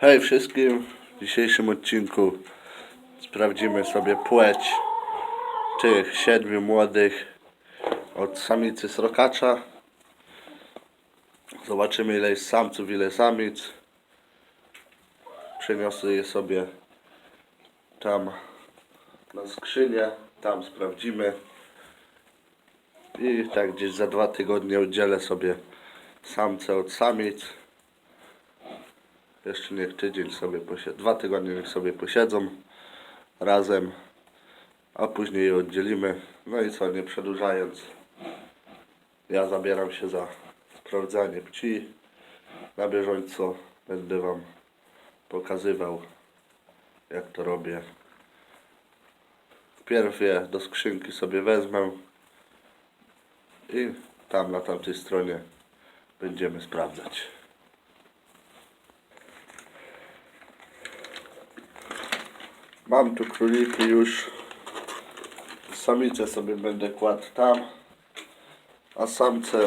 Hej wszystkim, w dzisiejszym odcinku sprawdzimy sobie płeć tych siedmiu młodych od samicy srokacza. Zobaczymy ile jest samców, ile samic. Przeniosę je sobie tam na skrzynię, tam sprawdzimy. I tak gdzieś za dwa tygodnie oddzielę sobie samce od samic. Jeszcze niech tydzień sobie posiedzą, dwa tygodnie niech sobie posiedzą razem, a później je oddzielimy. No i co, nie przedłużając, ja zabieram się za sprawdzanie pci. Na bieżąco będę Wam pokazywał, jak to robię. Wpierw je do skrzynki sobie wezmę i tam na tamtej stronie będziemy sprawdzać. Mam tu króliki już. Samice sobie będę kładł tam, a samce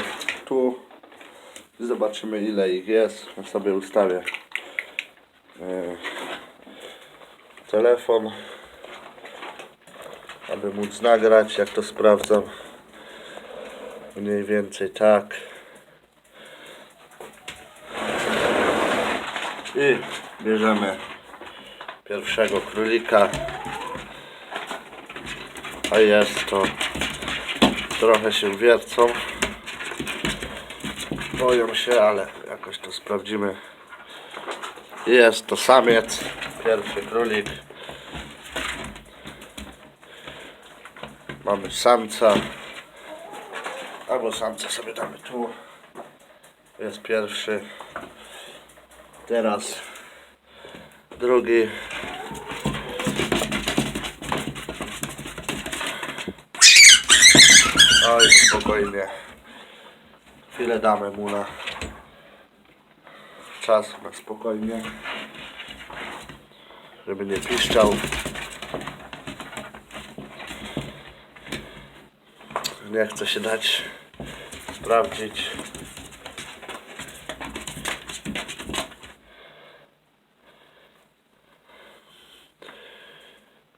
tu. I zobaczymy ile ich jest. Ja sobie ustawię e, telefon, aby móc nagrać jak to sprawdzam. Mniej więcej tak. I bierzemy pierwszego królika. A jest to trochę się wiercą. Boją się, ale jakoś to sprawdzimy. Jest to samiec, pierwszy królik. Mamy samca. Albo samca sobie damy tu. Jest pierwszy. Teraz drugi. Oj, spokojnie. Chwilę damy mu na czas, na spokojnie. Żeby nie piszczał. Nie chce się dać sprawdzić.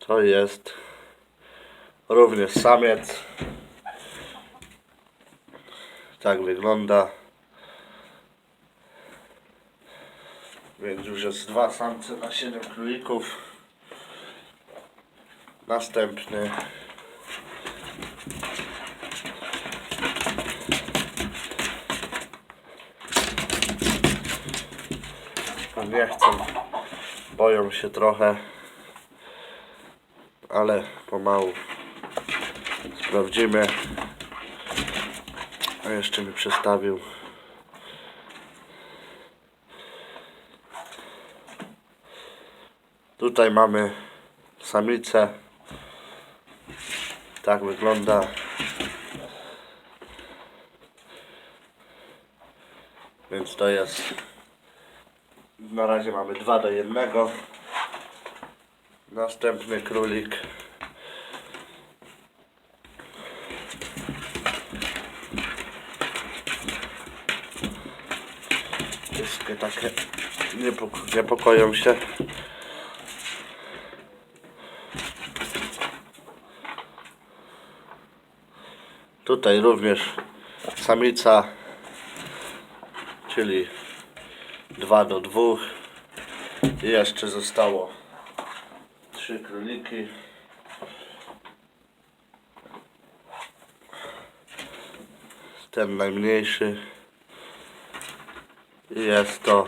To jest również samiec. Tak wygląda. Więc już jest dwa samce na 7 królików. Następny. Nie chcą, boją się trochę ale pomału sprawdzimy. A jeszcze mi przestawił. Tutaj mamy samicę. Tak wygląda. Więc to jest. Na razie mamy 2 do 1. Następny królik. Wszystkie takie niepoko- niepokoją się. Tutaj również samica, czyli 2 do 2. I jeszcze zostało trzy króliki. Ten najmniejszy. Jest to.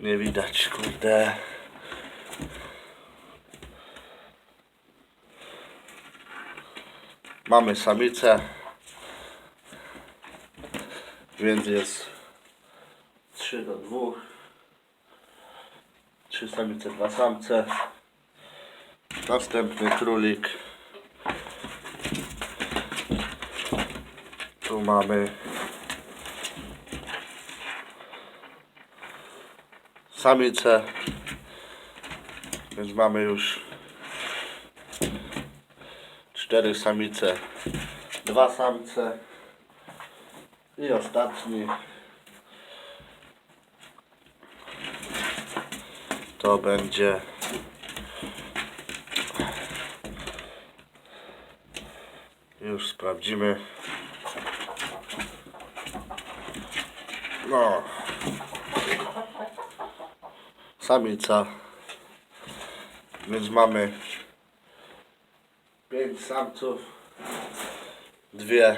Nie widać, kurde. Mamy samicę. Więc jest 3 do 2. Trzy samice, dwa samce. Następny królik. Tu mamy samicę. Więc mamy już cztery samice, dwa samce i ostatni to będzie już sprawdzimy. No. Samica. Więc mamy pięć samców dwie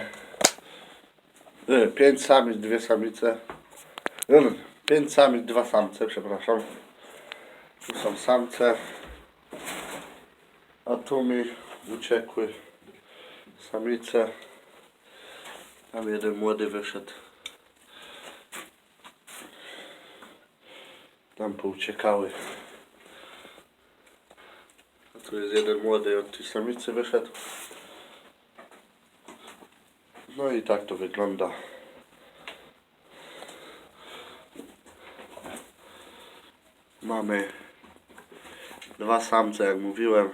y, pięć samic, dwie samice. Y, pięć samic, dwa samce przepraszam tu są samce. A tu mi uciekły. Samice. Tam jeden młody wyszedł. Tam pouciekały. A tu jest jeden młody od tej samicy wyszedł. No i tak to wygląda. Mamy dwa samce jak mówiłem.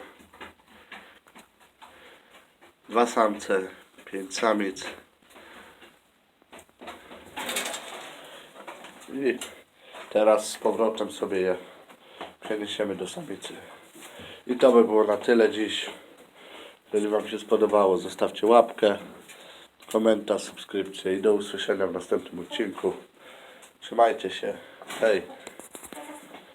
Dwa samce pięć samic. I teraz z powrotem sobie je przeniesiemy do samicy. I to by było na tyle dziś. Jeżeli Wam się spodobało zostawcie łapkę komentarz, subskrypcję i do usłyszenia w następnym odcinku. Trzymajcie się, hej